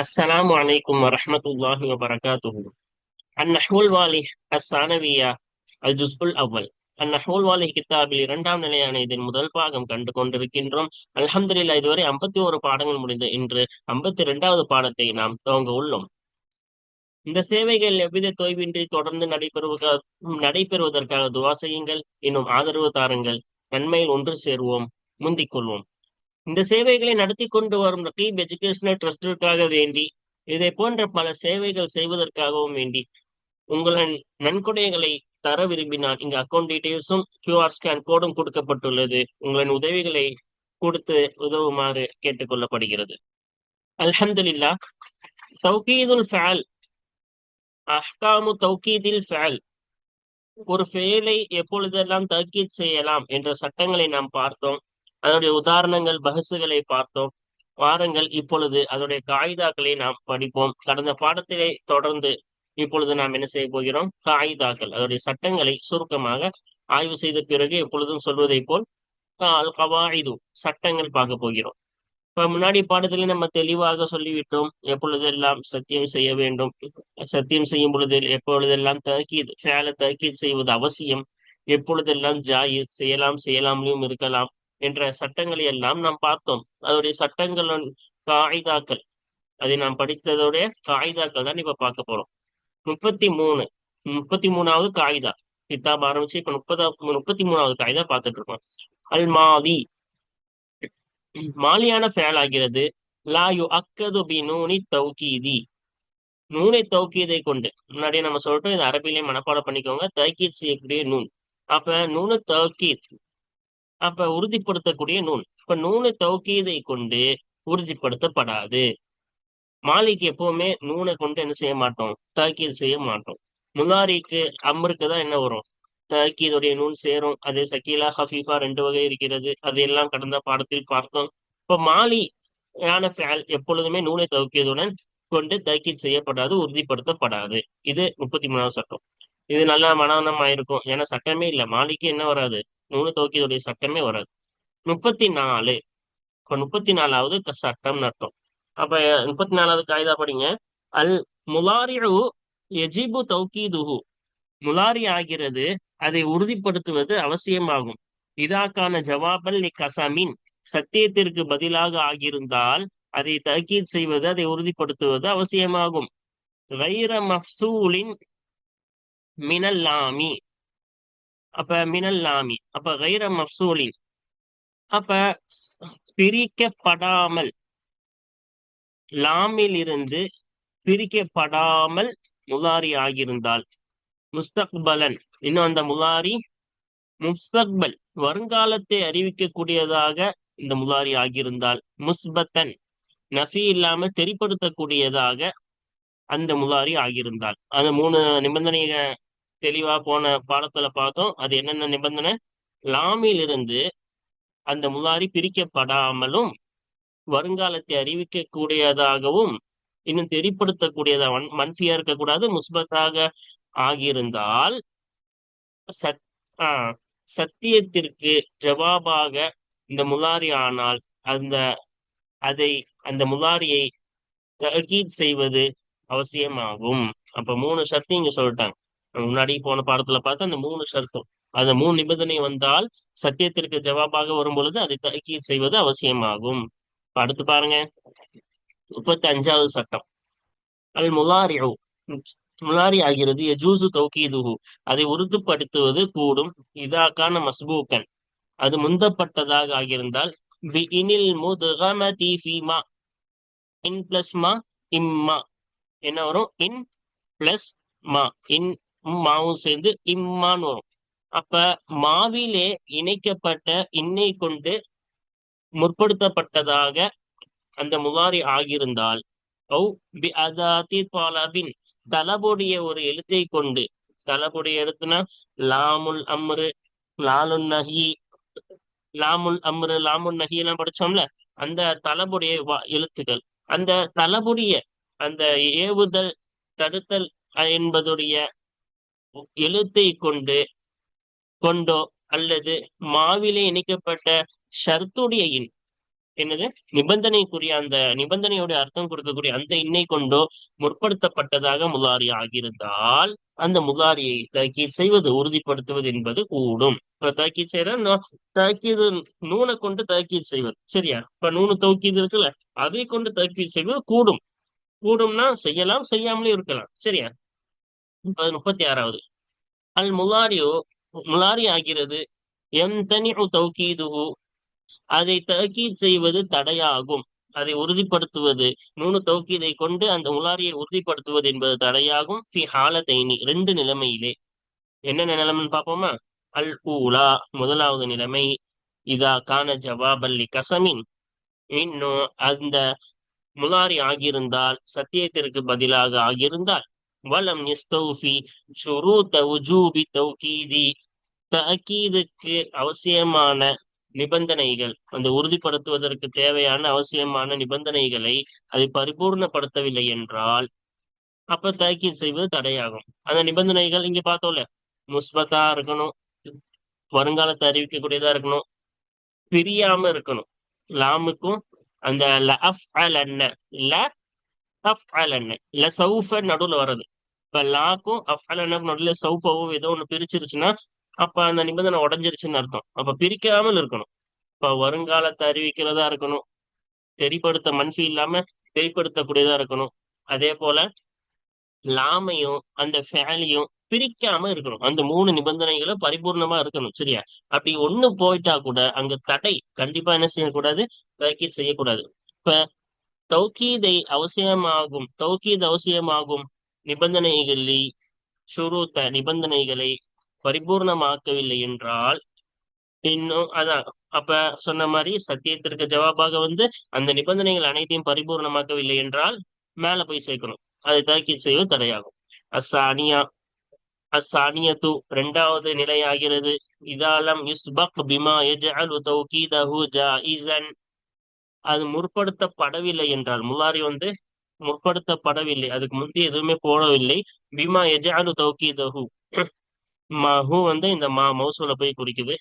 அஸ்ஸலாம் வலைக்கும் வரமத்துல்லாஹி வபரகாத்து அந்நஹூல் வாலி அஸ்ஸானவியா அல் ஜுஸ்புல் அவ்வல். அந்நஹூல் வாலி கித்தாபில் இரண்டாம் நிலையான இதன் முதல் பாகம் கண்டு கொண்டிருக்கின்றோம். அலமதுல்லா இதுவரை ஐம்பத்தி ஒரு பாடங்கள் முடிந்த இன்று ஐம்பத்தி இரண்டாவது பாடத்தை நாம் துவங்க உள்ளோம். இந்த சேவைகள் எவ்வித தொய்வின்றி தொடர்ந்து நடைபெறுவதற்காக நடைபெறுவதற்காக துவா செய்யுங்கள். இன்னும் ஆதரவு தாருங்கள். நன்மையில் ஒன்று சேருவோம். முந்திக் கொள்வோம். இந்த சேவைகளை நடத்தி கொண்டு வரும் ரகீப் எஜுகேஷனல் ட்ரஸ்டிற்காக வேண்டி இதை போன்ற பல சேவைகள் செய்வதற்காகவும் வேண்டி உங்களின் நன்கொடைகளை தர விரும்பினால் இங்கு அக்கௌண்ட் டீடைல்ஸும் கியூஆர் ஸ்கேன் கோடும் கொடுக்கப்பட்டுள்ளது. உங்களின் உதவிகளை கொடுத்து உதவுமாறு கேட்டுக்கொள்ளப்படுகிறது. அல்ஹம்துல்லா தௌகீதுல் ஃபேல் அஹ்காமு தௌகீதில் ஃபேல் ஒரு ஃபேலை எப்பொழுதெல்லாம் தக்கீத் செய்யலாம் என்ற சட்டங்களை நாம் பார்த்தோம். அதனுடைய உதாரணங்கள் பகசுகளை பார்த்தோம். வாரங்கள் இப்பொழுது அதனுடைய காகிதாக்களை நாம் படிப்போம். கடந்த பாடத்திலே தொடர்ந்து இப்பொழுது நாம் என்ன செய்ய போகிறோம்? காகிதாக்கள் அதனுடைய சட்டங்களை சுருக்கமாக ஆய்வு செய்த பிறகு எப்பொழுதும் சொல்வதை போல் அல் கவாயிது சட்டங்கள் பார்க்க போகிறோம். இப்ப முன்னாடி பாடத்துல நம்ம தெளிவாக சொல்லிவிட்டோம் எப்பொழுதெல்லாம் சத்தியம் செய்ய வேண்டும் சத்தியம் செய்யும் பொழுது எப்பொழுதெல்லாம் தகீது ஃபேல தகீது செய்வது அவசியம் எப்பொழுதெல்லாம் ஜாயி செய்யலாம் செய்யலாமலையும் இருக்கலாம் என்ற சட்டங்களை எல்லாம் நாம் பார்த்தோம். அதோடைய சட்டங்களின் காகிதாக்கள் அதை நாம் படித்ததோடைய காகிதாக்கள் தான் இப்ப பார்க்க போறோம். முப்பத்தி மூணு. முப்பத்தி மூணாவது காகிதா கிதாப் ஆரம்பிச்சு இப்ப முப்பதா முப்பத்தி மூணாவது காகிதா பார்த்துட்டு இருக்கோம். அல் மாவி மாலியான ஃபேல் ஆகிறது. லாயு அக்கது பி நூனி தௌகீதி. நூனை தௌக்கீதை கொண்டு. முன்னாடியே நம்ம சொல்லிட்டோம் இது அரபிலேயே மனப்பாடம் பண்ணிக்கோங்க. தௌக்கீத் செய்யக்கூடிய நூன். அப்ப நூனு தௌக்கீத் அப்ப உறுதிப்படுத்தக்கூடிய நூன் இப்ப நூனு தௌக்கீதை கொண்டு உறுதிப்படுத்தப்படாது. மாலிக்கு எப்பவுமே நூனை கொண்டு என்ன செய்ய மாட்டோம்? தாக்கீது செய்ய மாட்டோம். முலாரிக்கு அம்ருக்கு தான் என்ன வரும்? தாக்கீதுடைய நூன் சேரும். அது சக்கீலா ஹஃபீஃபா ரெண்டு வகை இருக்கிறது. அதையெல்லாம் கடந்த பாடத்தில் பார்த்தோம். இப்ப மாலி யான ஃபேல் எப்பொழுதுமே நூனை தௌக்கியதுடன் கொண்டு தாக்கீது செய்யப்படாது உறுதிப்படுத்தப்படாது. இது முப்பத்தி மூணாவது சட்டம். இது நல்லா மனநம் ஆயிருக்கும் ஏன்னா சட்டமே இல்லை. மாலிக்கு என்ன வராது? நூலு தோக்கியதுடைய சட்டமே வராது. முப்பத்தி நாலு இப்ப முப்பத்தி நாலாவது சட்டம் அர்த்தம். அப்ப முப்பத்தி நாலாவது காய்தா படிங்க. அல் முலாரிஉ எஜிபு தௌகீதுஹு. முலாரி ஆகிறது அதை உறுதிப்படுத்துவது அவசியமாகும். இதாக்கான ஜவாபல் லி கசமின் சத்தியத்திற்கு பதிலாக ஆகியிருந்தால் அதை தக்கீத் செய்வது அதை உறுதிப்படுத்துவது அவசியமாகும். வைர மஃசூலின் மினல்லாமி அப்ப மினல் லாமி அப்ப கைர மஃசூலின் அப்ப பிரிக்கப்படாமல் லாமில் இருந்து பிரிக்கப்படாமல் முலாரி ஆகியிருந்தால் முஸ்தக்பலன் இன்னும் அந்த முலாரி முஸ்தக்பல் வருங்காலத்தை அறிவிக்கக்கூடியதாக இந்த முலாரி ஆகியிருந்தால் முஸ்பத்தன் நஃபி இல்லாம தெரிப்படுத்தக்கூடியதாக அந்த முலாரி ஆகியிருந்தால். அந்த மூணு நிபந்தனையை தெளிவா போன பாடத்துல பார்த்தோம். அது என்னென்ன நிபந்தனை? லாமிலிருந்து அந்த முலாரி பிரிக்கப்படாமலும் வருங்காலத்தை அறிவிக்கக்கூடியதாகவும் இன்னும் தெரிப்படுத்தக்கூடியதாக மன்ஃபியா இருக்கக்கூடாது முஸ்பத்தாக ஆகியிருந்தால் சத் ஆஹ் சத்தியத்திற்கு ஜவாபாக இந்த முலாரி ஆனால் அந்த அதை அந்த முலாரியை தகீத் செய்வது அவசியமாகும். அப்ப மூணு சர்த்தி இங்க சொல்லிட்டாங்க. முன்னாடி போன பாடத்துல பார்த்தா அந்த மூணு ஷர்த்தும். அந்த மூணு நிபந்தனை வந்தால் சத்தியத்திற்கு ஜவாபாக வரும் பொழுது அதை தகீத் செய்வது அவசியமாகும். அடுத்து பாருங்க. முப்பத்தி அஞ்சாவது சட்டம். அல் முலாரியோ முலாரி ஆகிறது எஜூசு தௌகீதுஹு. அதை உறுதிப்படுத்துவது கூடும். இதாக்கான மஸ்பூக்கன் அது முந்தப்பட்டதாக ஆகியிருந்தால் பி இனில் முதுகமதி ஃபீமா. இன் பிளஸ் மா இம்மா. என்ன வரும்? இன் பிளஸ் மா. இன் மாவும் சேர்ந்து இம்மான்னு வரும். அப்ப மாவிலே இணைக்கப்பட்ட இன்னை கொண்டு முற்படுத்தப்பட்டதாக அந்த முகாரி ஆகியிருந்தால் ஓ பி தலபுடைய ஒரு எழுத்தை கொண்டு தலபுடைய எழுத்துனா லாமுல் அம்ரு லாலுன் நஹி லாமுல் அம்ரு லாமுல் நஹி எல்லாம் படிச்சோம்ல அந்த தலபுடைய எழுத்துக்கள். அந்த தலபுடைய அந்த ஏவுதல் தடுத்தல் என்பதுடைய எழுத்தை கொண்டு கொண்டோ அல்லது மாவிலே இணைக்கப்பட்ட ஷர்த்துடைய இன் என்னது? நிபந்தனைக்குரிய அந்த நிபந்தனையுடைய அர்த்தம் கொடுக்கக்கூடிய அந்த இன்னை கொண்டோ முற்படுத்தப்பட்டதாக முலாரி ஆகியிருந்தால் அந்த முலாரியை தாக்கீர் செய்வது உறுதிப்படுத்துவது என்பது கூடும். இப்ப தாக்கீர் செய்யற தாக்கீது நூனை கொண்டு தாக்கீர் செய்வது சரியா? இப்ப நூனு தௌக்கீது இருக்குல்ல அதை கொண்டு தாக்கீர் செய்வது கூடும். கூடும்னா செய்யலாம் செய்யாமலே இருக்கலாம் சரியா? முப்பத்தி ஆறாவது. அல் முலாரியோ முலாரி ஆகிறது எம் தனி தௌக்கீதுஹு அதை தக்கீத் செய்வது தடையாகும். அதை உறுதிப்படுத்துவது நூனு தௌக்கீதை கொண்டு அந்த முலாரியை உறுதிப்படுத்துவது என்பது தடையாகும். ஃபி ஹாலதைனி ரெண்டு நிலைமையிலே. என்ன நிலைமைன்னு பார்ப்போமா? அல் ஊலா முதலாவது நிலைமை இதா கான ஜவாபல்லி கசமின். இன்னும் அந்த முலாரி ஆகியிருந்தால் சத்தியத்திற்கு பதிலாக ஆகியிருந்தால் வலம் நிஸ்தௌஃபி ஷுரூத்த உஜூபி தௌகீதி தகீதுக்கு அவசியமான நிபந்தனைகள். அந்த உறுதிப்படுத்துவதற்கு தேவையான அவசியமான நிபந்தனைகளை அதை பரிபூர்ணப்படுத்தவில்லை என்றால் அப்ப தாக்கீத் செய்வது தடையாகும். அந்த நிபந்தனைகள் இங்க பார்த்தோம்ல முஸ்பத்தா இருக்கணும் வருங்காலத்தை அறிவிக்கக்கூடியதா இருக்கணும் பிரியாம இருக்கணும். லாமுக்கும் அந்த லஃப் அல் அண்ண ல அஃப் அல் அண்ண இல்ல சவுஃப நடுவுல வர்றது. இப்ப லாக்கும் அஃப் அல் அன்ன சௌஃபாவோ ஏதோ ஒண்ணு பிரிச்சிருச்சுன்னா அப்ப அந்த நிபந்தனை உடஞ்சிருச்சுன்னு அர்த்தம். அப்ப பிரிக்காமல் இருக்கணும். இப்ப வருங்காலத்தை அறிவிக்கிறதா இருக்கணும். தெரிப்படுத்த மன்ஃபி இல்லாம தெரிப்படுத்தக்கூடியதா இருக்கணும். அதே போல லாமையும் அந்த ஃபேலையும் பிரிக்காம இருக்கணும். அந்த மூணு நிபந்தனைகளும் பரிபூர்ணமா இருக்கணும். சரியா? அப்படி ஒண்ணு போயிட்டா கூட அங்க தடை கண்டிப்பா என்ன செய்யக்கூடாது? தௌக்கீத் செய்யக்கூடாது. இப்ப தௌக்கீதை அவசியமாகும் தௌக்கீத் அவசியமாகும் நிபந்தனைகளில் சுருத்த நிபந்தனைகளை பரிபூர்ணமாக்கவில்லை என்றால் இன்னும் அதான் அப்ப சொன்ன மாதிரி சத்தியத்திற்கு ஜவாபாக வந்து அந்த நிபந்தனைகள் அனைத்தையும் பரிபூர்ணமாக்கவில்லை என்றால் மேல போய் சேர்க்கணும். அதை தாக்கி செய்வது தடையாகும். அசானியா அசானியத்து இரண்டாவது நிலையாகிறது. இதாலம் யுஸ்பக் பிமா எஜ்அலு தௌகீதஹு இசன் அது முற்படுத்தப்படவில்லை என்றால் முலாரி வந்து முற்படுத்தப்படவில்லை. அதுக்கு முந்தி எதுவுமே போடவில்லை. பிமா எஜ்அலு மா மஹு வந்து இந்த மா மௌசூல போய் குறிக்குது.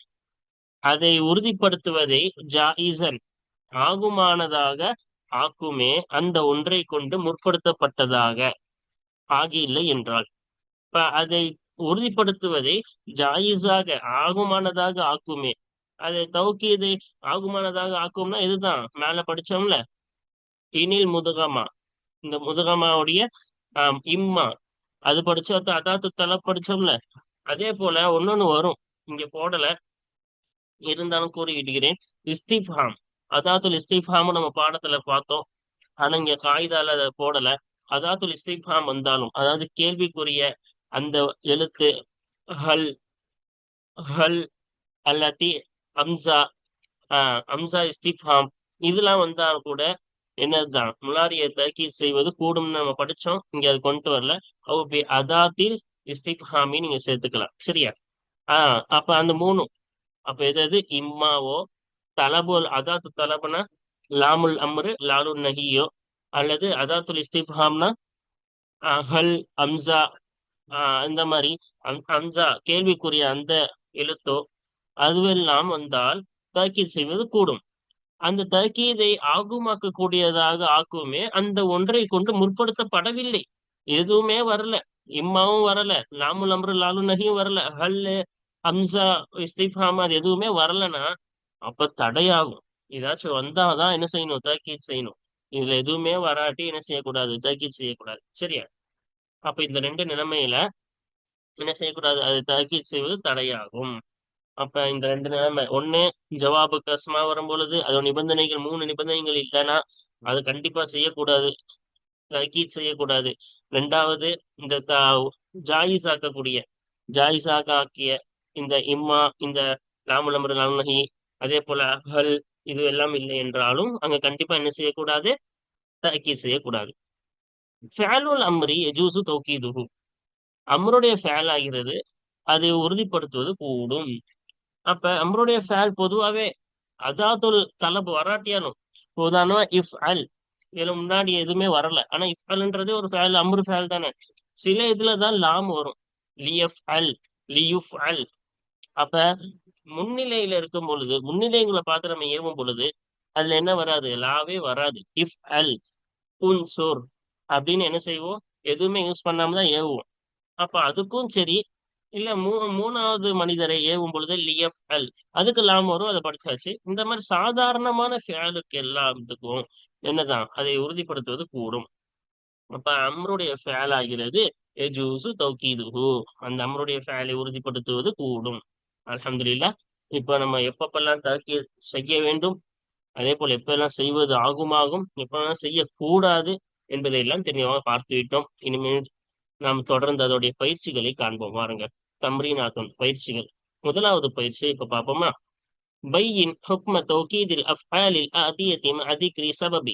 அதை உறுதிப்படுத்துவதை ஜாயிசன் ஆகுமானதாக ஆக்குமே அந்த ஒன்றை கொண்டு முற்படுத்தப்பட்டதாக ஆகியில்லை என்றால் இப்ப அதை உறுதிப்படுத்துவதை ஜாயிஸாக ஆகுமானதாக ஆக்குமே. அதை தௌக்கீதை ஆகுமானதாக ஆக்கும்னா இதுதான். மேல படிச்சோம்ல. இனில் முதுகமா. இந்த முதுகமாவுடைய ஆஹ் இம்மா. அது படிச்ச அதாத்து தலை படிச்சோம்ல. அதே போல ஒன்னொன்னு வரும். இங்க போடல. இருந்தாலும் கூறிக்கிட்டுகிறேன் இஸ்திஃபாம். அதாத்துல் இஸ்திஃபாம் நம்ம பாடத்துல பார்த்தோம். ஆனா இங்க காகிதால அதை போடல. அதாத்துல் இஸ்திஃபாம் வந்தாலும் அதாவது கேள்விக்குரிய அந்த எழுத்து ஹல் ஹல் அல்லாட்டி அம்சா அம்சா இஸ்திஃபாம் இதெல்லாம் வந்தா கூட என்னதுதான்? முலாரியை தக்கீத் செய்வது கூடும்னு நம்ம படிச்சோம். இங்க அது கொண்டு வரல. அவு பி அதாத்தில் இஸ்திஃபாமி நீங்க சேர்த்துக்கலாம். சரியா? ஆஹ் அப்ப அந்த மூணும் அப்ப எது எது இம்மாவோ தலபோல் அதாத்து தலபுனா லாமுல் அம்ரு லாலு நஹியோ. அல்லது அதாத்துல் இஸ்திஃபாம்னா ஹல் அம்சா ஆஹ் அந்த மாதிரி அம்சா கேள்விக்குரிய அந்த எழுத்தோ. அதுவெல்லாம் வந்தால் தாக்கீல் செய்வது கூடும். அந்த தகீதை ஆகுமாக்க கூடியதாக ஆக்குமே அந்த ஒன்றை கொண்டு முற்படுத்தப்படவில்லை. எதுவுமே வரல. இம்மாவும் வரல. லாமுல் அம்ரு லாலு நகியும் வரல. ஹல்லு ஹம்சா இஸ்திஃபாம் அது எதுவுமே வரலன்னா அப்ப தடையாகும். ஏதாச்சும் வந்தாதான் என்ன செய்யணும்? தக்கீத் செய்யணும். இதுல எதுவுமே வராட்டி என்ன செய்யக்கூடாது? தக்கீத் செய்யக்கூடாது. சரியா? அப்ப இந்த ரெண்டு நிலைமையில என்ன செய்யக்கூடாது? அது தக்கீத் செய்வது தடையாகும். அப்ப இந்த ரெண்டு நிலைமை. ஒண்ணு ஜவாபு கஸ்மா வரும் பொழுது அதோட நிபந்தனைகள் மூணு நிபந்தனைகள் இல்லைன்னா அது கண்டிப்பா செய்யக்கூடாது. தக்கீத் செய்யக்கூடாது. ரெண்டாவது இந்த ஜாயிஸ் ஆக்கக்கூடிய ஜாயிஸ் ஆக்கிய இந்த இம்மா இந்த லாமுலமர் லாம்னஹி அதே போல ஹல் இது எல்லாம் இல்லை என்றாலும் அங்க கண்டிப்பா என்ன செய்யக்கூடாது? தக்கீத் செய்யக்கூடாது. ஃபேலுல் அம்ரி எஜூசு தௌக்கீதுஹு அம்ருடைய ஃபேல் ஆகிறது அதை உறுதிப்படுத்துவது கூடும். அப்ப நம்மளுடைய ஃபேல் பொதுவாவே அதாத்துல் தலப் வராட்டியானும் உதாரணமா இஃப் அல் இதுல முன்னாடி எதுவுமே வரல. ஆனா இஃப் அல்ன்றதே ஒரு ஃபேல் அம்ரு ஃபேல் தானே. சில இதுலதான் லாம் வரும். லியஃப் அல் லியுஃப் அல் அப்ப முன்னிலையில இருக்கும் பொழுது முன்னிலைங்களை பார்த்து நம்ம ஏவும் பொழுது அதுல என்ன வராது? லாவே வராது. இஃப் அல் உன்சுர் அப்படின்னு என்ன செய்வோம்? எதுவுமே யூஸ் பண்ணாம தான் ஏவுவோம். அப்ப அதுக்கும் சரி இல்ல மூ மூணாவது மனிதரை ஏவும் பொழுது லியஃப் அல் அதுக்கு லாம் வரும் அதை படிச்சாச்சு. இந்த மாதிரி சாதாரணமான ஃபேலுக்கு எல்லாத்துக்கும் என்னதான் அதை உறுதிப்படுத்துவது கூடும். அப்ப அம்ருடைய ஃபேல் ஆகிறது எஜூசு தௌக்கீதுஹு அந்த அம்ருடைய ஃபேலை உறுதிப்படுத்துவது கூடும். அலமதுல்லா இப்ப நம்ம எப்பப்பெல்லாம் தக்கீ செய்ய வேண்டும் அதே போல எப்பெல்லாம் செய்வது ஆகுமாகும் எப்பெல்லாம் செய்யக்கூடாது என்பதையெல்லாம் தெளிவாக பார்த்து விட்டோம் இனிமேல் நாம் தொடர்ந்து அதோடைய பயிற்சிகளை காண்போம். வாருங்க. தம்ரீனாத்துன் பயிற்சிகள். முதலாவது பயிற்சி இப்ப பார்ப்போமா? பையின் ஹுக்ம தௌகீதில் அஃபாலில் அதியத்தின் அதிக்ரி சபபி.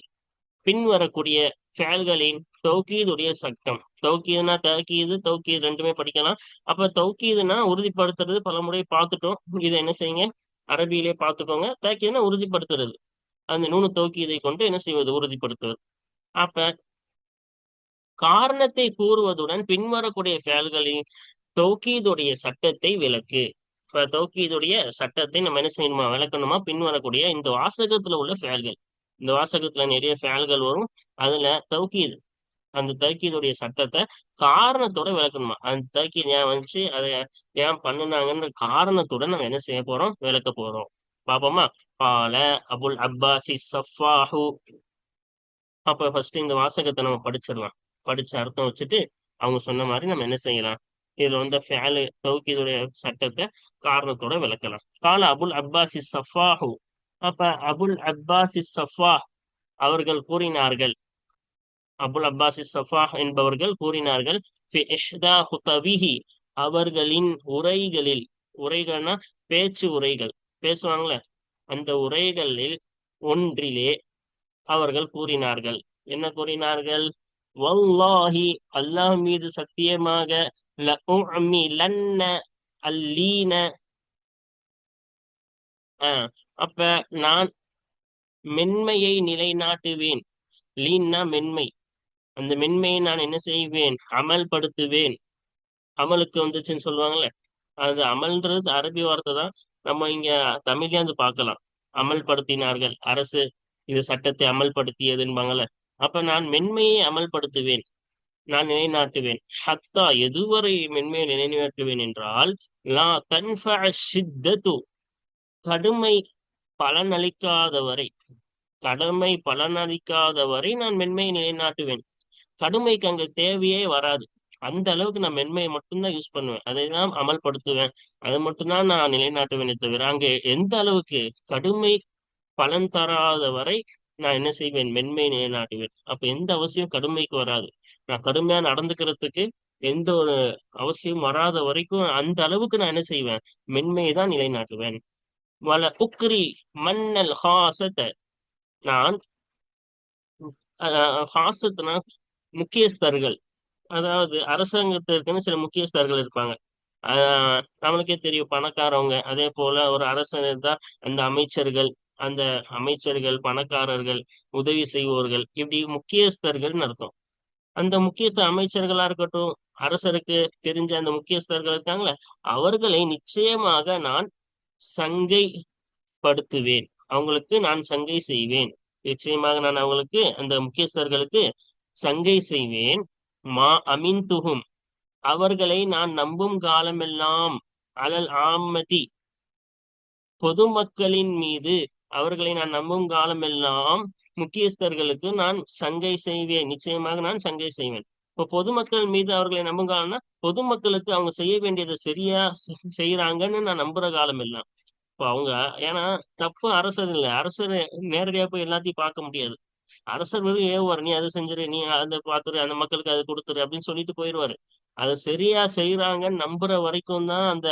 பின்வரக்கூடிய ஃபேல்களின் தௌகீதுடைய சட்டம். தௌகீதுனா தகீது தௌகீது ரெண்டுமே படிக்கலாம். அப்ப தௌகீதுனா உறுதிப்படுத்துறது பல முறை பார்த்துட்டோம். இதை என்ன செய்யுங்க? அரபியிலே பார்த்துக்கோங்க. தகீதுனா உறுதிப்படுத்துறது. அந்த நூனு தௌக்கீதை கொண்டு என்ன செய்வது? உறுதிப்படுத்துவது. அப்ப காரணத்தை கூறுவதுடன் பின்வரக்கூடிய ஃபேல்களின் தௌக்கீதுடைய சட்டத்தை விளக்கு இப்ப தௌக்கீதுடைய சட்டத்தை நம்ம என்ன செய்யணுமா? விளக்கணுமா? பின்வரக்கூடிய இந்த வாசகத்துல உள்ள ஃபேல்கள் இந்த வாசகத்துல நிறைய ஃபேல்கள் வரும். அதுல தௌக்கீது அந்த தௌக்கீதுடைய சட்டத்தை காரணத்தோட விளக்கணுமா? அந்த தௌக்கீது ஏன் வந்துச்சு? அதை ஏன் பண்ணுனாங்கன்ற காரணத்தோட நம்ம என்ன செய்ய போறோம்? விளக்க போறோம். பாப்போமா பால அபுல் அப்பாசி சஃபாஹு. அப்ப ஃபர்ஸ்ட் இந்த வாசகத்தை நம்ம படிச்சிடலாம். படிச்ச அர்த்தம் வச்சுட்டு அவங்க சொன்ன மாதிரி நம்ம என்ன செய்யலாம்? இதுல வந்து ஃபேலு தௌக்கீதுடைய சட்டத்தை காரணத்தோட விளக்கலாம். கால அபுல் அப்பாசி சஃபாஹு அப்ப அபுல் அப்பாசி சஃபா அவர்கள் கூறினார்கள். அபுல் அப்பாசி சஃபா என்பவர்கள் கூறினார்கள். அவர்களின் உரைகளில் உரைகள்னா பேச்சு உரைகள். பேசுவாங்களே? அந்த உரைகளில் ஒன்றிலே அவர்கள் கூறினார்கள். என்ன கூறினார்கள்? வல்லாஹி அல்லாஹ் மீது சத்தியமாக அல்லீன. அப்ப நான் மென்மையை நிலைநாட்டுவேன். லீன்னா மென்மை. அந்த மென்மையை நான் என்ன செய்வேன்? அமல்படுத்துவேன். அமலுக்கு வந்துச்சுன்னு சொல்லுவாங்கல்ல? அது அமல்ன்றது அரபி வார்த்தை தான். நம்ம இங்க தமிழ்ல வந்து பார்க்கலாம். அமல்படுத்தினார்கள். அரசு இது சட்டத்தை அமல்படுத்தியதுன்பாங்கல்ல? அப்ப நான் மென்மையை அமல்படுத்துவேன். நான் நிலைநாட்டுவேன். ஹத்தா எதுவரை மென்மையை நிலைநாட்டுவேன் என்றால் லா தன்ஃப ஷித்தத்து கடுமை பலனளிக்காத வரை கடமை பலனளிக்காத வரை நான் மென்மையை நிலைநாட்டுவேன். கடுமைக்கு அங்க தேவையே வராது. அந்த அளவுக்கு நான் மென்மையை மட்டும்தான் யூஸ் பண்ணுவேன். அதை தான் அமல்படுத்துவேன். அதை மட்டும்தான் நான் நிலைநாட்டுவேனே தவிர அங்கே எந்த அளவுக்கு கடுமை பலன் தராத வரை நான் என்ன செய்வேன்? மென்மை நிலைநாட்டுவேன். அப்ப எந்த அவசியம் கடுமைக்கு வராது. நான் கடுமையா நடந்துக்கிறதுக்கு எந்த ஒரு அவசியம் வராத வரைக்கும் அந்த அளவுக்கு நான் என்ன செய்வேன்? மென்மையை தான் நிலைநாட்டுவேன். வல உக்ரி மன்னல் ஹாசத்தை நான் ஹாசத்னா முக்கியஸ்தர்கள். அதாவது அரசாங்கத்திற்குன்னு சில முக்கியஸ்தர்கள் இருப்பாங்க. ஆஹ் நம்மளுக்கே தெரியும் பணக்காரவங்க. அதே போல ஒரு அரசன் இருந்தா அந்த அமைச்சர்கள் அந்த அமைச்சர்கள் பணக்காரர்கள் உதவி செய்வோர்கள் இப்படி முக்கியஸ்தர்கள்னு அர்த்தம் அந்த முக்கியஸ்த அமைச்சர்களா இருக்கட்டும் அரசருக்கு தெரிஞ்ச அந்த முக்கியஸ்தர்கள் இருக்காங்களே அவர்களை நிச்சயமாக நான் சங்கை படுத்துவேன் அவங்களுக்கு நான் சங்கை செய்வேன். நிச்சயமாக நான் அவங்களுக்கு அந்த முக்கியஸ்தர்களுக்கு சங்கை செய்வேன். மா அமின்துகும் அவர்களை நான் நம்பும் காலமெல்லாம் அலல் ஆமதி. பொதுமக்களின் மீது அவர்களை நான் நம்பும் காலமெல்லாம் முக்கியஸ்தர்களுக்கு நான் சங்கை செய்வேன். நிச்சயமாக நான் சங்கை செய்வேன். இப்போ பொதுமக்கள் மீது அவர்களை நம்பும் காலம்னா பொதுமக்களுக்கு அவங்க செய்ய வேண்டியதை சரியா செய்யறாங்கன்னு நான் நம்புற காலம் எல்லாம் இப்போ அவங்க ஏன்னா தப்பு அரசர் இல்லை. அரசர் நேரடியா போய் எல்லாத்தையும் பார்க்க முடியாது. அரசர் வெறும் ஏவுவார். நீ அதை செஞ்சிரு நீ அதை பார்த்துரு அந்த மக்களுக்கு அதை கொடுத்துரு அப்படின்னு சொல்லிட்டு போயிடுவாரு அதை சரியா செய்யறாங்கன்னு நம்புற வரைக்கும் தான் அந்த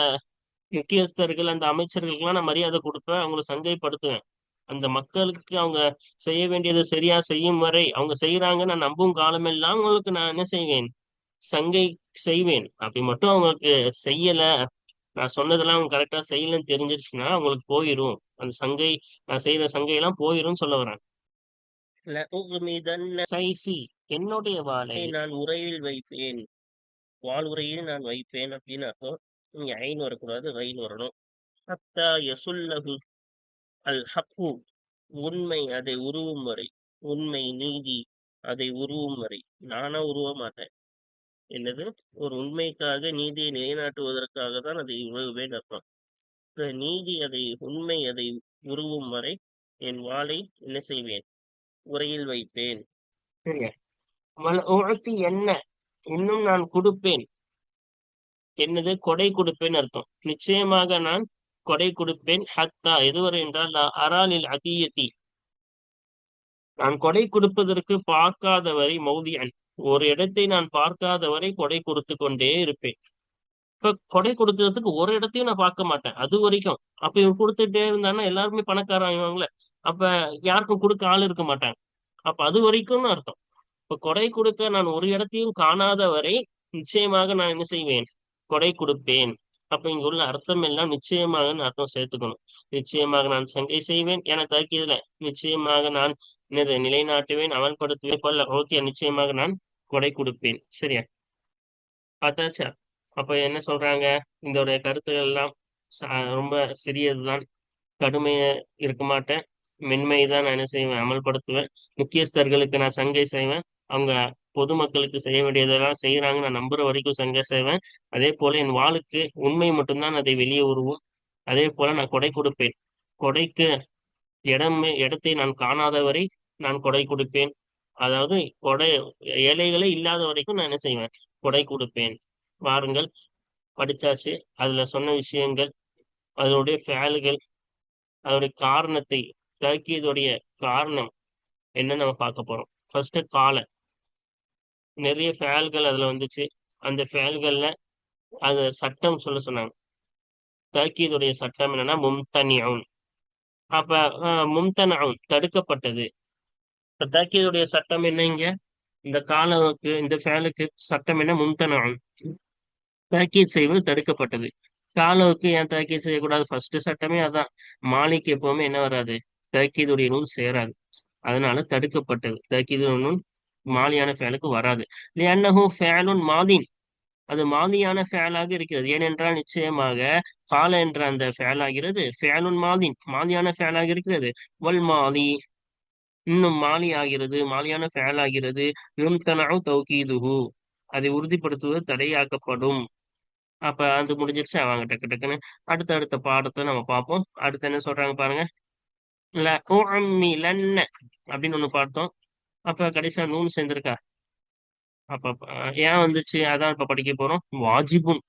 முக்கியஸ்தர்கள் அந்த அமைச்சர்களுக்கெல்லாம் நான் மரியாதை கொடுப்பேன். அவங்களை சங்கைப்படுத்துவேன். அந்த மக்களுக்கு அவங்க செய்ய வேண்டியதை சரியா செய்யும் வரை அவங்க செய்யறாங்க நான் நம்பும் காலமெல்லாம் அவங்களுக்கு நான் என்ன செய்வேன்? சங்கை செய்வேன். அப்படி மட்டும் அவங்களுக்கு செய்யல. நான் சொன்னதெல்லாம் அவங்க கரெக்டா செய்யலன்னு தெரிஞ்சிருச்சுன்னா அவங்களுக்கு போயிரும். அந்த சங்கை நான் செய்யற சங்கையெல்லாம் போயிரும் சொல்ல வரேன். சைஃபி என்னுடைய வாளை நான் உரையில் வைப்பேன். வால் உரையில் நான் வைப்பேன் அப்படின்னு அர்த்தம் இங்க ஐன் வரக்கூடாது ரயின் வரணும். ஹத்தா யசுல்லகு அல் ஹக்கு உண்மை அதை உருவும் வரை உண்மை நீதி அதை உருவும் வரை. நானா உருவ மாட்டேன். என்னது? ஒரு உண்மைக்காக நீதியை நிலைநாட்டுவதற்காக தான் அதை உருவுவேன் அர்த்தம். நீதி அதை உண்மை அதை உருவும் வரை என் வாளை என்ன செய்வேன்? உரையில் வைப்பேன். என்ன இன்னும் நான் கொடுப்பேன். என்னது? கொடை கொடுப்பேன் அர்த்தம். நிச்சயமாக நான் கொடை கொடுப்பேன். ஹத்தா எதுவரை என்றால் அராலில் அதியத்தி நான் கொடை கொடுப்பதற்கு பார்க்காத வரை மௌதியன். ஒரு இடத்தை நான் பார்க்காத வரை கொடை கொடுத்து கொண்டே இருப்பேன். இப்ப கொடை கொடுக்கறதுக்கு ஒரு இடத்தையும் நான் பார்க்க மாட்டேன். அது வரைக்கும். அப்ப இவன் கொடுத்துட்டே இருந்தான்னா எல்லாருமே பணக்காரங்கள அப்ப யாருக்கும் கொடுக்க ஆள் இருக்க மாட்டாங்க. அப்ப அது வரைக்கும்னு அர்த்தம். இப்ப கொடை கொடுக்க நான் ஒரு இடத்தையும் காணாத வரை நிச்சயமாக நான் என்ன செய்வேன்? கொடை கொடுப்பேன். அப்ப இங்க உள்ள அர்த்தம் எல்லாம் நிச்சயமாக அர்த்தம் சேர்த்துக்கணும். நிச்சயமாக நான் சங்கை செய்வேன் என தாக்கியதுல நிச்சயமாக நான் என்னது நிலைநாட்டுவேன் அமல்படுத்துவேன் கொல்ல ஓகே நிச்சயமாக நான் கொடை கொடுப்பேன். சரியா? பார்த்தாச்சா? அப்ப என்ன சொல்றாங்க? இந்த கருத்துகள் எல்லாம் ரொம்ப சிறியதுதான். கடுமைய இருக்க மாட்டேன். மென்மை தான் நான் என்ன செய்வேன்? அமல்படுத்துவேன். முக்கியஸ்தர்களுக்கு நான் சங்கை செய்வேன். அவங்க பொதுமக்களுக்கு செய்ய வேண்டியதெல்லாம் செய்யறாங்க நான் நம்புற வரைக்கும் சங்க செய்வேன் அதே போல என் வாளுக்கு உண்மை மட்டும்தான் அதை வெளியே உருவும். அதே போல நான் கொடை கொடுப்பேன். கொடைக்கு இடமே இடத்தை நான் காணாத வரை நான் கொடை கொடுப்பேன். அதாவது கொடை ஏழைகளே இல்லாத வரைக்கும் நான் என்ன செய்வேன்? கொடை கொடுப்பேன். வாருங்கள். படிச்சாச்சு. அதுல சொன்ன விஷயங்கள் அதனுடைய ஃபேலுகள் அதோடைய காரணத்தை தாக்கியதுடைய காரணம் என்ன நம்ம பார்க்க போறோம். ஃபர்ஸ்ட் காலை. நிறைய ஃபேல்கள் அதுல வந்துச்சு. அந்த ஃபேல்கள்ல அது சட்டம் சொல்ல சொன்னாங்க. தாக்கியதுடைய சட்டம் என்னன்னா மும்தனியவுன் அப்ப மும்தனவுன் தடுக்கப்பட்டது. இப்போ தாக்கியதுடைய சட்டம் என்ன இங்க? இந்த காலவுக்கு இந்த ஃபேலுக்கு சட்டம் என்ன? மும்தன் அவுன் தாக்கீத் செய்வது தடுக்கப்பட்டது. காலவுக்கு ஏன் தாக்கீத் செய்யக்கூடாது? ஃபர்ஸ்ட் சட்டமே அதான். மாலிக்கு எப்பவுமே என்ன வராது? தாக்கீதுடைய நூல் சேராது. அதனால தடுக்கப்பட்டது. தாக்கீது நூல் மாலியான ஃபேலுக்கு வராது. லியன்னஹு ஃபேலுன் மாதின். அது மாதியான ஃபேலாக இருக்கிறது. ஏனென்றால் நிச்சயமாக கால என்ற அந்த ஃபேலாகிறது ஃபேலுன் மாதின். மாதியான ஃபேலாக இருக்கிறது. வல் மாதி இன்னும் மாலி ஆகிறது மாலியான ஃபேல் ஆகிறது தௌகீதுஹு. அதை உறுதிப்படுத்துவது தடையாக்கப்படும். அப்ப அது முடிஞ்சிருச்சு. அவங்க டக்கு டக்குன்னு அடுத்த அடுத்த பாடத்தை நம்ம பார்ப்போம். அடுத்து என்ன சொல்றாங்க பாருங்க. அப்படின்னு ஒண்ணு பார்த்தோம். அப்ப கடைசியா நூன் சேர்ந்திருக்கா அப்ப ஏன் வந்துச்சு அதான் இப்ப படிக்க போறோம் வாஜிபுன்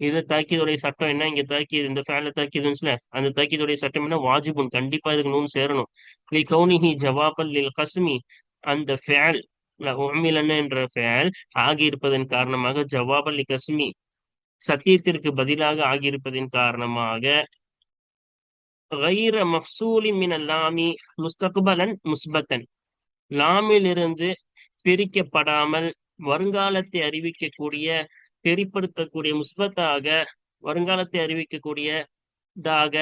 இது தாக்கியதுடைய சட்டம் என்ன இங்க தாக்கியது இந்த ஃபேன்ல தாக்கியதுல அந்த தாக்கியதுடைய சட்டம் என்ன வாஜிபுன் கண்டிப்பா இதுக்கு நூன் சேரணும் லி கவுனிஹி ஜவாபல் லில் கஸ்மி அந்த ஃபேல் உமிலன என்ற ஃபேல் ஆகியிருப்பதன் காரணமாக ஜவாபல் லி கஸ்மி சத்தியத்திற்கு பதிலாக ஆகியிருப்பதன் காரணமாக غير مفصول من اللام مستقبلا مثبتا லாமிலிருந்து பிரிக்கப்படாமல் வருங்காலத்தை அறிவிக்கக்கூடிய தெரிப்படுத்தக்கூடிய முஸ்பத்தாக வருங்காலத்தை அறிவிக்கக்கூடியதாக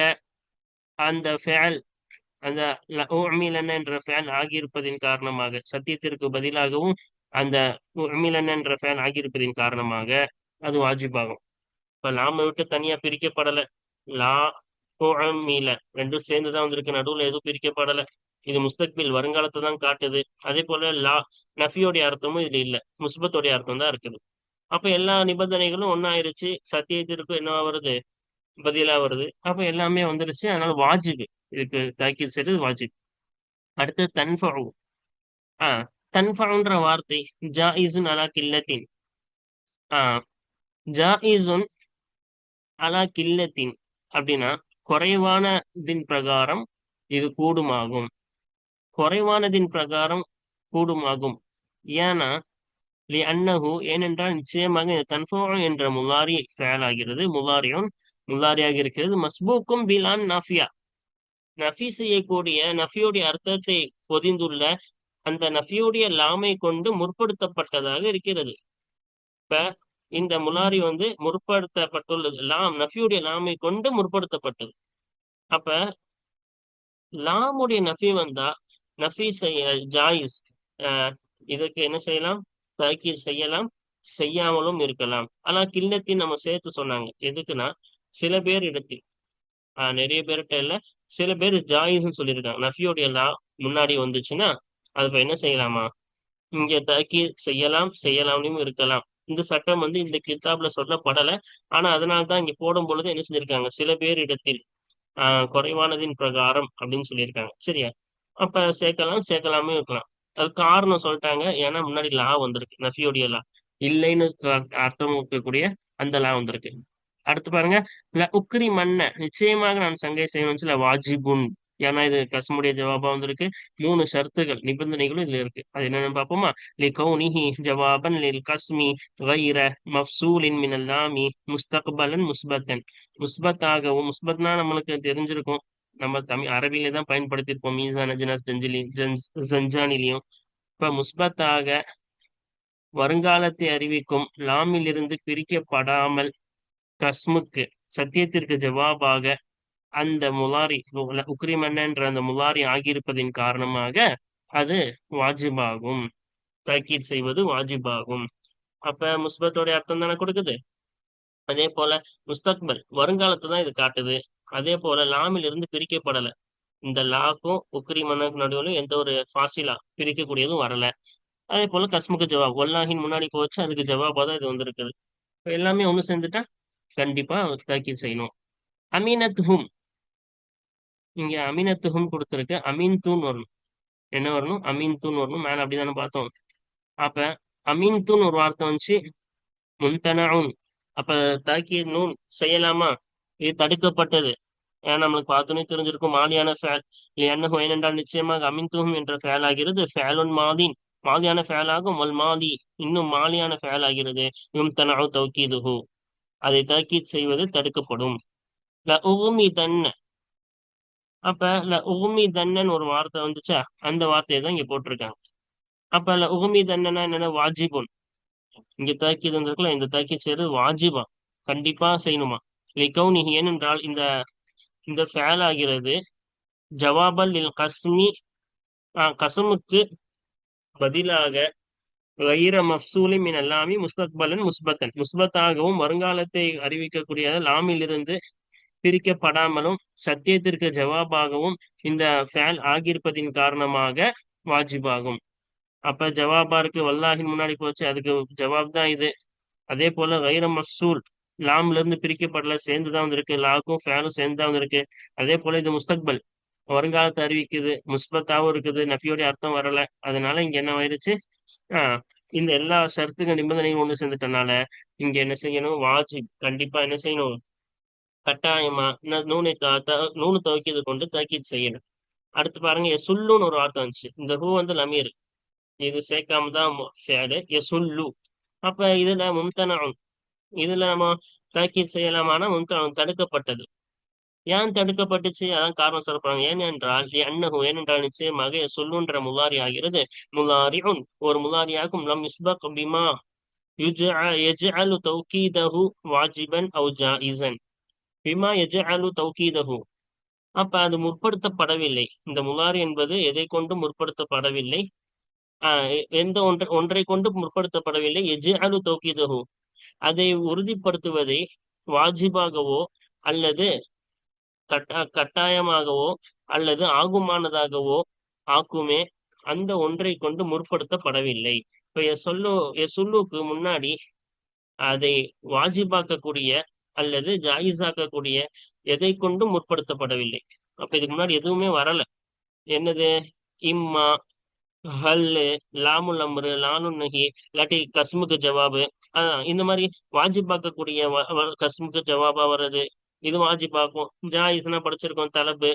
அந்த ஃபேல் அந்த உமிலன் என்ற ஃபேன் ஆகியிருப்பதின் காரணமாக சத்தியத்திற்கு பதிலாகவும் அந்த உமிலன் என்ற ஃபேன் ஆகியிருப்பதின் காரணமாக அது வாஜிபாகும். இப்ப லாம விட்டு தனியா பிரிக்கப்படலை. லா மீல ரெண்டும் சேர்ந்துதான் வந்திருக்கு. நடுவுல எதுவும் பிரிக்கப்படலை இது முஸ்தக்பில் வருங்காலத்தை தான் காட்டுது. அதே போல லா நஃபியோடைய அர்த்தமும் இது இல்ல. முஸ்பத்தோடைய அர்த்தம் தான் இருக்குது. அப்ப எல்லா நிபந்தனைகளும் ஒன்னாயிருச்சு சத்தியத்திற்கும் என்ன வருது? பதிலா வருது. அப்ப எல்லாமே வந்துருச்சு. அதனால வாஜிபு இதுக்கு தாக்கி செய்யறது வாஜிப். அடுத்து தன்ஃபு ஆஹ் தன்ஃபுன்ற வார்த்தை ஜாயிசுன் அலா கில்லத்தின். ஆஹ் இசுன் அலா கில்லத்தின் அப்படின்னா குறைவானதின் பிரகாரம் இது கூடுமாகும். குறைவானதின் பிரகாரம் கூடுமாகும். ஏன்னா லி அன்னஹு ஏனென்றால் நிச்சயமாக இந்த தன்ஃபோ என்ற முலாரி ஆகிறது. முலாரியும் முலாரியாக இருக்கிறது. மஸ்பூக்கும் பிலான் நஃபியா. நஃபி செய்யக்கூடிய நஃபியுடைய அர்த்தத்தை பொதிந்துள்ள அந்த நஃபியுடைய லாமை கொண்டு முற்படுத்தப்பட்டதாக இருக்கிறது. இப்ப இந்த முலாரி வந்து முற்படுத்தப்பட்டுள்ளது. லாம் நஃபியுடைய லாமை கொண்டு முற்படுத்தப்பட்டது. அப்ப லாமுடைய நஃபி வந்தா நஃபி செய்ய ஜாயிஸ் இதற்கு என்ன செய்யலாம்? தாக்கீர் செய்யலாம். செய்யாமலும் இருக்கலாம். ஆனா கிண்ணத்தின் நம்ம சேர்த்து சொன்னாங்க. எதுக்குன்னா சில பேர் இடத்தில் ஆஹ் நிறைய பேர்கிட்ட இல்ல சில பேர் ஜாயிஸ்ன்னு சொல்லியிருக்காங்க. நஃபியோடைய லா முன்னாடி வந்துச்சுன்னா அது இப்ப என்ன செய்யலாமா? இங்க தக்கீர் செய்யலாம் செய்யலாம்னு இருக்கலாம். இந்த சட்டம் வந்து இந்த கிதாப்ல சொல்லப்படல. ஆனா அதனால தான் இங்க போடும் பொழுது என்ன செஞ்சிருக்காங்க சில பேர் இடத்தில் ஆஹ் குறைவானதின் பிரகாரம் அப்படின்னு சொல்லியிருக்காங்க. சரியா? அப்ப சேர்க்கலாம் சேர்க்கலாமே இருக்கலாம். அது காரணம் சொல்லிட்டாங்க. ஏன்னா முன்னாடி லா வந்திருக்கு. நஃபியோடைய லா இல்லைன்னு அர்த்தம் இருக்கக்கூடிய அந்த லா வந்திருக்கு. அடுத்து பாருங்க. உக்கரி உக்ரி மன்ன. நிச்சயமாக நான் சங்கை செய்யணும்னு சொல்ல வாஜிபுன். ஏன்னா இது கசமுடைய ஜவாபா வந்திருக்கு. மூணு ஷர்த்துகள் நிபந்தனைகளும் இதுல இருக்கு. அது என்னன்னு பார்ப்போமா? லி கவுனிஹி ஜவாபன் லில் கஸ்மி வைர மஃசூலின் மினல் நாமி முஸ்தக்பலன் முஸ்பத்தன். ஆகவும் முஸ்பத்னா நம்மளுக்கு தெரிஞ்சிருக்கும். நம்ம தமிழ் அரபியில தான் பயன்படுத்தியிருப்போம். மீசான ஜனாஸ் ஜஞ்சிலி ஜஞ்சானிலையும். இப்ப ஆக வருங்காலத்தை அறிவிக்கும் லாமிலிருந்து பிரிக்கப்படாமல் கஸ்முக்கு சத்தியத்திற்கு ஜவாபாக அந்த முலாரி உக்ரிமன்னன்ற அந்த முலாரி ஆகியிருப்பதின் காரணமாக அது வாஜிபாகும். தாக்கீத் செய்வது வாஜிபாகும். அப்ப முஸ்பத்தோட அர்த்தம் தானே கொடுக்குது? அதே போல முஸ்தக்பல் வருங்காலத்தை தான் இது காட்டுது. அதே போல லாமில் இருந்து பிரிக்கப்படல. இந்த லாக்கும் உக்ரிமன்னுக்கு நடுவில் எந்த ஒரு ஃபாசிலா பிரிக்கக்கூடியதும் வரல. அதே போல கஸ்முக்கு ஜவாப் ஒல்லாஹின் முன்னாடி போச்சு அதுக்கு ஜவாபா தான் இது வந்திருக்குது. எல்லாமே ஒண்ணு சேர்ந்துட்டா கண்டிப்பா தாக்கீத் செய்யணும். அமீனத் ஹும் இங்க அமீனத்துகும் கொடுத்துருக்கு. அமீன் தூண் வரணும். என்ன வரணும்? அமீன் தூண் வரணும். மேல அப்படிதானே பார்த்தோம். அப்ப அமீன் தூண் ஒரு வார்த்தை வந்துச்சு. முன்தனவுன் அப்ப தாக்கி நூன் செய்யலாமா? இது தடுக்கப்பட்டது. ஏன்னா நம்மளுக்கு பார்த்தோன்னே தெரிஞ்சிருக்கும் மாலியான ஃபேல். என்ன ஏனென்றால் நிச்சயமாக அமீன் அமின்துகும் என்ற ஃபேல் ஆகிறது. ஃபேலுன் மாதின் மாதியான ஃபேல் ஆகும். வல் மாதி இன்னும் மாலியான ஃபேல் ஆகிறது. யும் தனவு தௌக்கீதுஹு அதை தாக்கீத் செய்வது தடுக்கப்படும். ல தன்ன அப்ப ல உகுமி தன்னன் ஒரு வார்த்தை வந்துச்சா? அந்த வார்த்தையை தான் இங்க போட்டிருக்காங்க. அப்ப இல்ல உகுமி தன்னனா என்னன்னா வாஜிபுன். இங்க தாக்கி வந்திருக்குல்ல இந்த தாக்கி செய்யறது வாஜிபா. கண்டிப்பா செய்யணுமா? லிகௌனிஹி ஏனென்றால் இந்த இந்த ஃபேல் ஆகிறது ஜவாபல் இல் கஸ்மி கசமுக்கு பதிலாக வைர மஃசூலி மின் அல்லாமி முஸ்தக்பலன் முஸ்பத்தன் முஸ்பத்தாகவும் வருங்காலத்தை அறிவிக்கக்கூடிய லாமிலிருந்து பிரிக்கப்படாமலும் சத்தியத்திற்கு ஜவாபாகவும் இந்த ஃபேல் ஆகியிருப்பதின் காரணமாக வாஜிபாகும். அப்ப ஜவாபா இருக்கு வல்லாஹின் முன்னாடி போச்சு அதுக்கு ஜவாப் தான் இது. அதே போல வைர மசூல் லாம்ல இருந்து பிரிக்கப்படல சேர்ந்து தான் வந்திருக்கு. லாக்கும் ஃபேலும் சேர்ந்து தான் வந்திருக்கு. அதே போல இது முஸ்தக்பல் வருங்காலத்தை அறிவிக்குது முஸ்பத்தாவும் இருக்குது நஃபியோடைய அர்த்தம் வரல. அதனால இங்க என்ன ஆயிருச்சு? ஆஹ் இந்த எல்லா ஷர்த்துங்க நிபந்தனையும் ஒண்ணு சேர்ந்துட்டனால இங்க என்ன செய்யணும்? வாஜிப் கண்டிப்பா என்ன செய்யணும்? கட்டாயமா நூனை நூனு தவக்கீது கொண்டு தக்கீத் செய்யணும். அடுத்து பாருங்க எசுல்லுன்னு ஒரு வார்த்தை வந்துச்சு. இந்த ஹூ வந்து லமீர். இது சேர்க்காம தான் ஷேரு எசுல்லு. அப்ப இதுல மும்தனம் இதுல நம்ம தாக்கீத் செய்யலாமானா மும்தனம் தடுக்கப்பட்டது. ஏன் தடுக்கப்பட்டுச்சு? அதான் காரணம் சொல்றாங்க ஏனென்றால் அன்னகு ஏனென்றால் நிச்சயமாக சொல்லுன்ற முலாரி ஆகிறது முல்லாரியும் ஒரு முலாரியாகும். லம் யுஸ்பக் பிமா யுஜ் எஜ் அலு தௌகீதஹு வாஜிபன் அவு ஜாயிசன் பிமா எஜாலு தௌகீதகு அப்ப அது முற்படுத்தப்படவில்லை. இந்த முலாறு என்பது எதை கொண்டு முற்படுத்தப்படவில்லை? எந்த ஒன்றை ஒன்றை கொண்டு முற்படுத்தப்படவில்லை. எஜ் அலு தௌகீதகு அதை உறுதிப்படுத்துவதை வாஜிபாகவோ அல்லது கட்டாயமாகவோ அல்லது ஆகுமானதாகவோ ஆக்குமே அந்த ஒன்றை கொண்டு முற்படுத்தப்படவில்லை. இப்ப எ சொல்லு எ சொல்லுக்கு முன்னாடி அதை வாஜிபாக்கக்கூடிய அல்லது ஜாயிஸாக்கக்கூடிய எதை கொண்டும் முற்படுத்தப்படவில்லை. அப்ப இதுக்கு முன்னாடி எதுவுமே வரல. என்னது? இம்மா ஹல்லு லாமுல் அம்ரு லானு நகி இல்லாட்டி கஸ்முக்கு ஜவாபு. இந்த மாதிரி வாஜிபாக்கக்கூடிய பார்க்கக்கூடிய கஸ்முக்கு ஜவாபா வர்றது இது வாஜிபாக்கும். ஜாயிஸ்னா படிச்சிருக்கோம் தலபு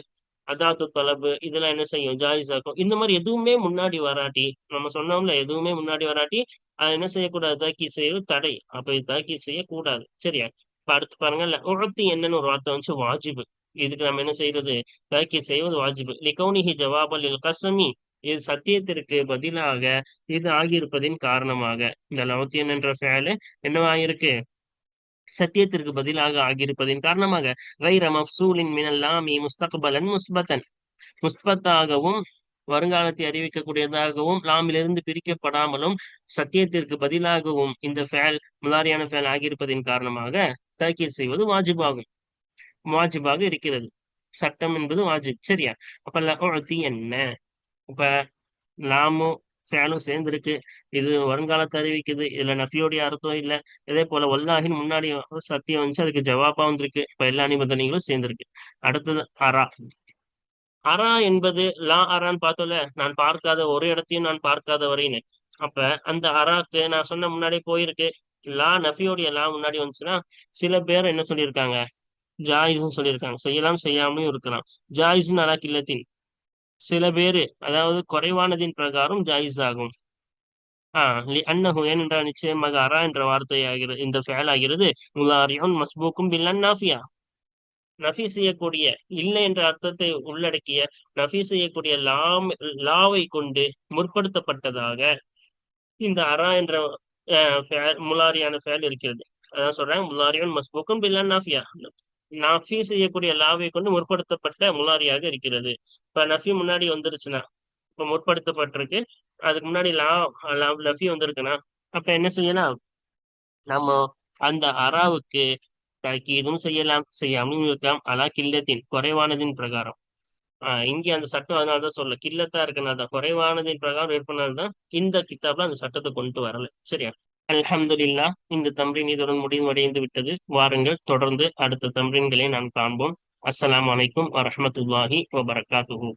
அதாத்து தலபு இதெல்லாம் என்ன செய்யும்? ஜாயிஸ் ஆக்கும் இந்த மாதிரி எதுவுமே முன்னாடி வராட்டி நம்ம சொன்னோம்ல எதுவுமே முன்னாடி வராட்டி அதை என்ன செய்யக்கூடாது? தாக்கி செய்யறது தடை. அப்ப இது தாக்கி செய்யக்கூடாது. சரியா? அடுத்து பாருங்க உழத்தி என்னன்னு ஒரு வார்த்தை வந்து வாஜிபு. இதுக்கு நம்ம என்ன செய்யறது தாக்கி செய்வது வாஜிபு. லிகௌனிஹி ஜவாபல் இல் கசமி இது சத்தியத்திற்கு பதிலாக இது ஆகியிருப்பதின் காரணமாக. இந்த லவத்தியன் என்ற ஃபேலு என்னவாயிருக்கு? சத்தியத்திற்கு பதிலாக ஆகியிருப்பதின் காரணமாக. வைர மஃசூலின் மினல்லாமி முஸ்தக்பலன் முஸ்பத்தன். முஸ்பத்தாகவும் வருங்காலத்தை அறிவிக்கக்கூடியதாகவும் நாமிலிருந்து பிரிக்கப்படாமலும் சத்தியத்திற்கு பதிலாகவும் இந்த ஃபேல் முலாரியான ஃபேல் ஆகியிருப்பதின் காரணமாக தாக்கீர் செய்வது வாஜிபாகும். வாஜிபாக இருக்கிறது. சட்டம் என்பது வாஜிப் சரியா? அப்ப லஉதி என்ன? இப்ப லாமும் ஃபேலும் சேர்ந்திருக்கு. இது வருங்காலத்தை அறிவிக்குது. இதுல நஃபியோடைய அர்த்தம் இல்ல. இதே போல ஒல்லாஹின் முன்னாடி சத்தியம் வந்துச்சு அதுக்கு ஜவாபா வந்திருக்கு. இப்ப எல்லா நிபந்தனைகளும் சேர்ந்திருக்கு. அடுத்தது அரா அரா என்பது லா அரான்னு பார்த்தோம்ல நான் பார்க்காத ஒரு இடத்தையும் நான் பார்க்காத வரைன்னு அப்ப அந்த அராக்கு நான் சொன்ன முன்னாடி போயிருக்கு. லா நஃபியோடைய லா முன்னாடி வந்துச்சுன்னா சில பேர் என்ன சொல்லியிருக்காங்க? ஜாயிஸ்ன்னு சொல்லியிருக்காங்க. செய்யலாம் செய்யாமலும் இருக்கலாம். ஜாயிஸ்ன்னு அலா கில்லத்தின். சில பேரு அதாவது குறைவானதின் பிரகாரம் ஜாயிஸ் ஆகும். ஆஹ் அன்னஹு ஏனென்றால் நிச்சயமாக அரா என்ற வார்த்தை ஆகிறது இந்த ஃபேல் ஆகிறது முலாரியும் மஸ்பூக்கும் பில்லன் நாஃபியா. நஃபி செய்யக்கூடிய இல்லை என்ற அர்த்தத்தை உள்ளடக்கிய நஃபி செய்யக்கூடிய லாம் லாவை கொண்டு முற்படுத்தப்பட்டதாக இந்த அரா என்ற முலாரியான ஃபேல் இருக்கிறது. அதான் சொல்றேன் முலாரியும் மஸ்பூக்கும் பில்லன் நாஃபியா. நஃபி செய்யக்கூடிய லாவை கொண்டு முற்படுத்தப்பட்ட முலாரியாக இருக்கிறது. இப்ப நஃபி முன்னாடி வந்துருச்சுன்னா இப்ப முற்படுத்தப்பட்டிருக்கு. அதுக்கு முன்னாடி லா நஃபி வந்திருக்குன்னா அப்ப என்ன செய்யலாம்? நம்ம அந்த அராவுக்கு தாக்கீதும் செய்யலாம் செய்யாமலும் இருக்கலாம் அலா கில்லத்தின் குறைவானதின் பிரகாரம். ஆஹ் இங்கே அந்த சட்டம் அதனாலதான் சொல்ல கில்லத்தா இருக்கனால குறைவானதின் பிரகாரம் இருப்பனால்தான் இந்த கித்தாப்ல அந்த சட்டத்தை கொண்டு வரல. சரியா? அல்ஹம்துல்லா இந்த தம்ரீன் இதுடன் முடிவடைந்து விட்டது. வாருங்கள் தொடர்ந்து அடுத்த தம்ரீன்களை நாம் காண்போம். அஸ்லாம் வலைக்கும் வரமத்துல்லாஹி வபரகாத்துஹு.